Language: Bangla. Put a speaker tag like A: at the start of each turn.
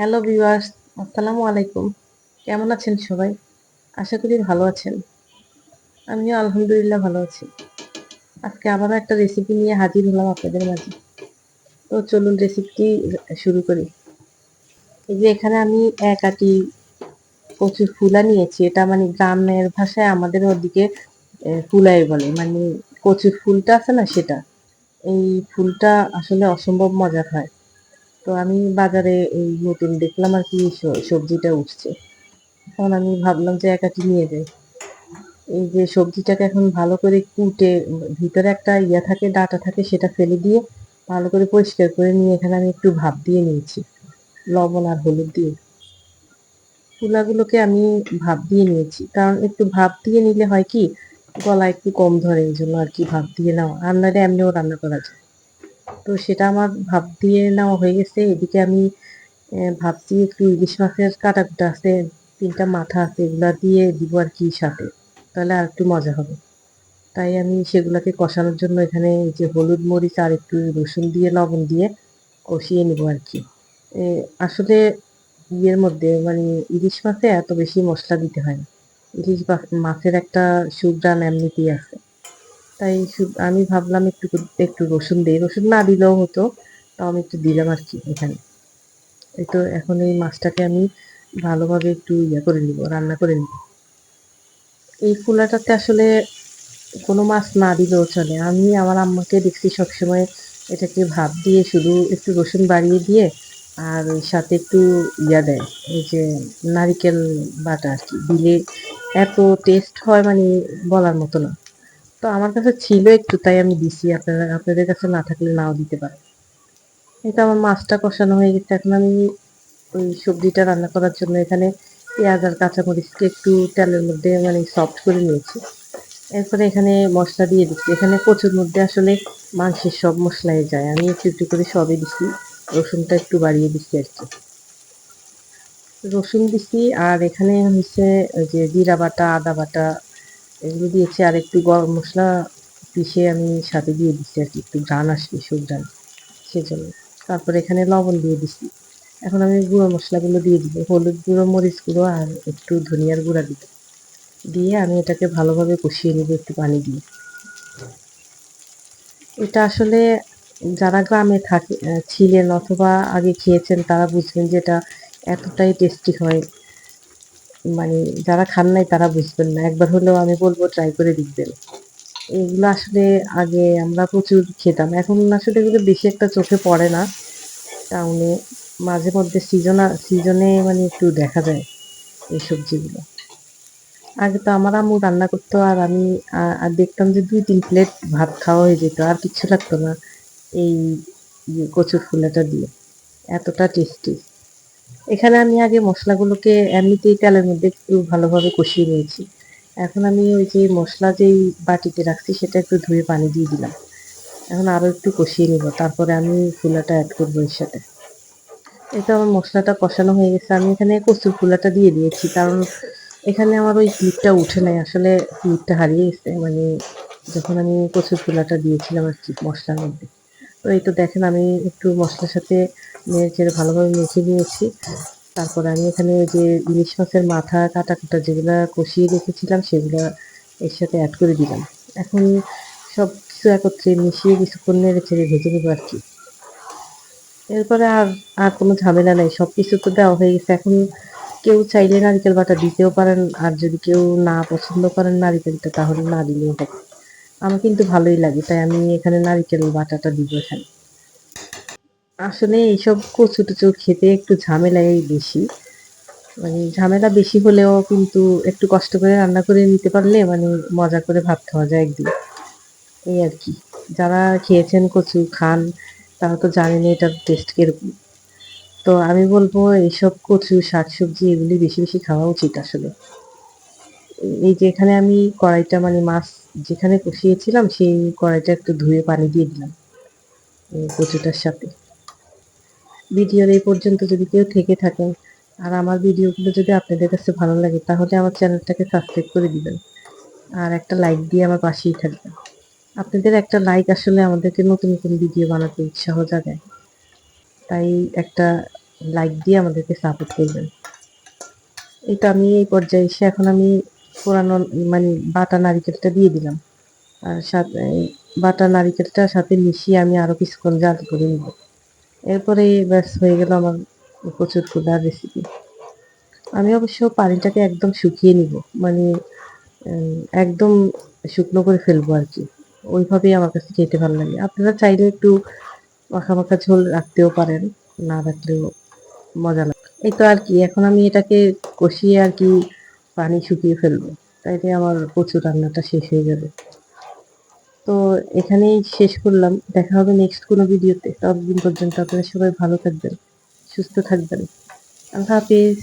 A: হ্যালো ভিউয়ার্স, আসসালামু আলাইকুম। কেমন আছেন সবাই? আশা করি ভালো আছেন। আমিও আলহামদুলিল্লাহ ভালো আছি। আজকে আবারও একটা রেসিপি নিয়ে হাজির হলাম আপনাদের মাঝে। তো চলুন রেসিপিটি শুরু করি। এই যে এখানে আমি এক আটি কচুর ফুলা নিয়েছি। এটা মানে গ্রামের ভাষায় আমাদের ওদিকে ফুলাই বলে। মানে কচুর ফুলটা আছে না সেটা। এই ফুলটা আসলে অসম্ভব মজার হয়। তো আমি বাজারে এই নতুন দেখলাম আর কি সবজিটা উঠছে। তখন আমি ভাবলাম যে একাটি নিয়ে যাই। এই যে সবজিটাকে এখন ভালো করে কুটে, ভিতরে একটা ইয়া থাকে, ডাটা থাকে, সেটা ফেলে দিয়ে ভালো করে পরিষ্কার করে নিয়ে এখানে আমি একটু ভাপ দিয়ে নিয়েছি। লবণ আর হলুদ দিয়ে। তুলাগুলোকে আমি ভাপ দিয়ে নিয়েছি। কারণ একটু ভাপ দিয়ে নিলে হয় কি, গলা একটু কম ধরে, এই জন্য আর কি ভাপ দিয়ে নাও আর নাহলে এমনিও রান্না করা যায়। তো সেটা আমার ভাপ দিয়ে নেওয়া হয়ে গেছে। এদিকে আমি ভাবছি একটু ইলিশ মাছের কাটা কুটা আছে, তিনটা মাথা আছে, এগুলা দিয়ে দিব আর কি সাথে। তাহলে আর একটু মজা হবে। তাই আমি সেগুলাকে কষানোর জন্য এখানে যে হলুদ মরিচ আর একটু রসুন দিয়ে, লবণ দিয়ে কষিয়ে নিব আর কি। আসলে ইয়ের মধ্যে মানে ইলিশ মাছে এত বেশি মশলা দিতে হয় না। ইলিশ মাছের একটা সুগ্রান এমনিতেই আছে। তাই আমি ভাবলাম একটু একটু রসুন দিই। রসুন না দিলেও হতো, তাও আমি একটু দিলাম আর কি এখানে। এই তো এখন এই মাছটাকে আমি ভালোভাবে একটু ইয়া করে নিব, রান্না করে নিব। এই ফুলাটাতে আসলে কোনো মাছ না দিলেও চলে। আমি আমার আম্মাকে দেখছি সবসময় এটাকে ভাত দিয়ে শুধু একটু রসুন বাড়িয়ে দিয়ে আর সাথে একটু ইয়া দেয়, এই যে নারিকেল বাটা আর কি। দিলে এত টেস্ট হয় মানে বলার মতো না। তো আমার কাছে ছিল একটু, তাই আমি দিছি। আপনারা, আপনাদের কাছে না থাকলে নাও দিতে পারে এটা আমার মাছটা কষানো হয়ে গেছে। এখন আমি ওই সবজিটা রান্না করার জন্য এখানে পেঁয়াজ আর কাঁচামরিচকে একটু তেলের মধ্যে মানে সফট করে নিয়েছি। এরপরে এখানে মশলা দিয়ে দিচ্ছি। এখানে কচুর মধ্যে আসলে মাংসের সব মশলাই যায়। আমি একটু একটু করে সবই দিচ্ছি রসুনটা একটু বাড়িয়ে দিচ্ছি আর কি। রসুন দিচ্ছি আর এখানে হচ্ছে যে জিরা বাটা, আদা বাটা এগুলো দিয়েছি, আর একটু গরম মশলা পিষে আমি সাথে দিয়ে দিচ্ছি আর কি, একটু ঘ্রাণ আসবে সুঘ্রাণ সেজন্য। তারপরে এখানে লবণ দিয়ে দিচ্ছি। এখন আমি গুঁড়ো মশলাগুলো দিয়ে দিব, হলুদ গুঁড়ো, মরিচ গুঁড়ো আর একটু ধনিয়ার গুঁড়া দিব। দিয়ে আমি এটাকে ভালোভাবে কষিয়ে নেব একটু পানি দিয়ে। এটা আসলে যারা গ্রামে থাকে ছিলেন অথবা আগে খেয়েছেন, তারা বুঝবেন যে এটা এতটাই টেস্টি হয়। মানে যারা খান নাই তারা বুঝবেন না। একবার হলেও আমি বলব ট্রাই করে দেখবেন। এগুলো আসলে আগে আমরা প্রচুর খেতাম। এখন আসলে এগুলো বেশি একটা চোখে পড়ে না। টাউনে মাঝে মধ্যে সিজনা সিজনে মানে একটু দেখা যায় এই সবজিগুলো। আগে তো আমার আম্মু রান্না করতো আর আমি আর দেখতাম যে দুই, তিন প্লেট ভাত খাওয়া হয়ে যেত। আর কিচ্ছু লাগতো না এই কচুর ফুলাটা দিয়ে। এতটা টেস্টি এখানে আমি আগে মশলাগুলোকে এমনিতেই তেলের মধ্যে একটু ভালোভাবে কষিয়ে নিয়েছি। এখন আমি ওই যে মশলা যেই বাটিতে রাখছি, সেটা একটু ধুয়ে পানি দিয়ে দিলাম। এখন আরও একটু কষিয়ে নিব। তারপরে আমি ফুলাটা অ্যাড করব এর সাথে। এটা আমার মশলাটা কষানো হয়ে গেছে। আমি এখানে কচুর ফুলাটা দিয়ে দিয়েছি, কারণ এখানে আমার ওই ক্লিপটা উঠে নাই। আসলে ক্লিপটা হারিয়ে গেছে। মানে যখন আমি কচুর ফুলাটা দিয়েছিলাম আর কি মশলার মধ্যে। এই তো দেখেন, আমি একটু মশলার সাথে নেড়ে ভালোভাবে মেখে নিয়েছি। তারপরে আমি এখানে ওই যে ইলিশ মাছের মাথা, কাটা কাটা যেগুলো কষিয়ে রেখেছিলাম, সেগুলো এর সাথে অ্যাড করে দিলাম। এখন সব কিছু একত্রে মিশিয়ে কিছুক্ষণ নেড়ে ছেড়ে ভেজে নেব আর কি। এরপরে আর আর কোনো ঝামেলা নেই সব কিছু তো দেওয়া হয়ে গেছে। এখন কেউ চাইলে নারিকেল বাটা দিতেও পারেন, আর যদি কেউ না পছন্দ করেন নারিকেলটা, তাহলে না দিলেও হবে। আমার কিন্তু ভালোই লাগে, তাই আমি এখানে নারিকেল বাটাটা দিব এখানে। আসলে এইসব কচু টুচু খেতে একটু ঝামেলাই বেশি। মানে ঝামেলা বেশি হলেও কিন্তু একটু কষ্ট করে রান্না করে নিতে পারলে মানে মজা করে ভাত খাওয়া যায় একদিন। এই আর কি। যারা খেয়েছেন কচু, খান, তারা তো জানেন এটার টেস্ট কীরকম। তো আমি বলব, এইসব কচু, শাকসবজি, এগুলি বেশি বেশি খাওয়া উচিত আসলে। এই যে এখানে আমি কড়াইটা মানে মাছ যেখানে কষিয়েছিলাম, সেই কড়াইটা একটু ধুয়ে পানি দিয়ে দিলাম কচুটার সাথে। ভিডিওর এই পর্যন্ত যদি কেউ থেকে থাকেন, আর আমার ভিডিওগুলো যদি আপনাদের কাছে ভালো লাগে, তাহলে আমার চ্যানেলটাকে সাবস্ক্রাইব করে দিবেন, আর একটা লাইক দিয়ে আমার পাশেই থাকবেন। আপনাদের একটা লাইক আসলে আমাদেরকে নতুন নতুন ভিডিও বানাতে উৎসাহ জাগায়। তাই একটা লাইক দিয়ে আমাদেরকে সাপোর্ট করবেন। এই তো আমি এই পর্যায়ে এসে এখন আমি পুরানো মানে বাটা নারিকেলটা দিয়ে দিলাম। আর সাথে বাটা নারিকেলটা সাথে মিশিয়ে আমি আরও কিছুক্ষণ জাল করে নিব। এরপরে ব্যাস হয়ে গেল আমার প্রচুর ক্ষুদার রেসিপি আমি অবশ্য পানিটাকে একদম শুকিয়ে নিব মানে একদম শুকনো করে ফেলব আর কি। ওইভাবেই আমার কাছে খেতে ভালো লাগে। আপনারা চাইলে একটু মাখা মাখা ঝোল রাখতেও পারেন, না রাখলেও মজা লাগে। এই তো আর কি, এখন আমি এটাকে কষিয়ে আর কি পানি শুকিয়ে ফেলব। তাইলে আমার কচু রান্নাটা শেষ হয়ে যাবে। তো এখানেই শেষ করলাম। দেখা হবে নেক্সট কোনো ভিডিওতে। ততদিন পর্যন্ত আপনারা সবাই ভালো থাকবেন, সুস্থ থাকবেন। আল্লাহ হাফিজ।